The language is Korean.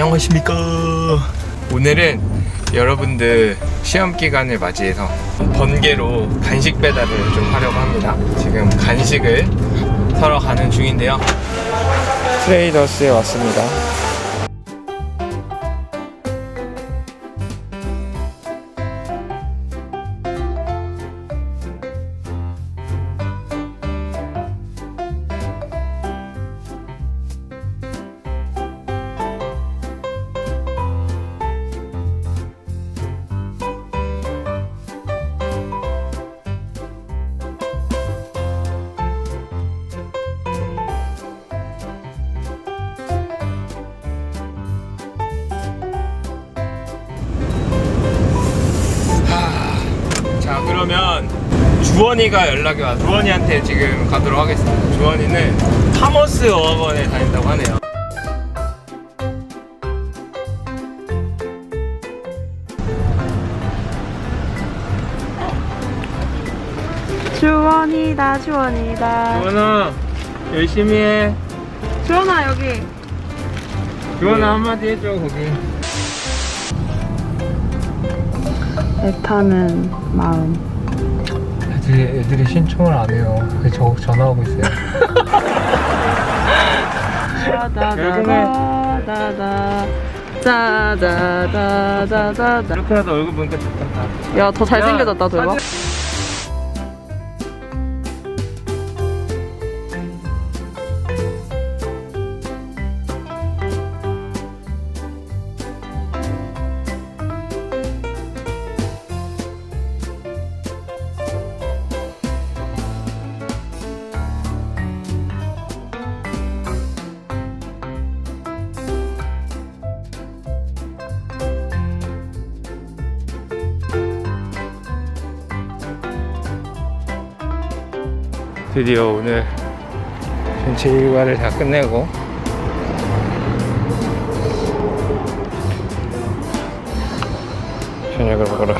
안녕하십니까. 오늘은 여러분들 시험 기간을 맞이해서 번개로 간식 배달을 좀 하려고 합니다. 지금 간식을 사러 가는 중인데요. 트레이더스에 왔습니다 그러면 주원이가 연락이 와서 주원이한테 지금 가도록 하겠습니다. 주원이는 타머스 어학원에 다닌다고 하네요. 주원이다 주원이다. 주원아 열심히 해. 주원아 여기. 주원아 한마디 해줘 거기. 애타는 마음 애들이, 애들이 신청을 안 해요. 저 전화하고 있어요. 다다다다다다 짜다다다다다 이렇게라도 얼굴 보니까 좋다. 야더 잘생겨졌다 대박 드디어 오늘 전체 일과를 다 끝내고. 저녁을 먹으러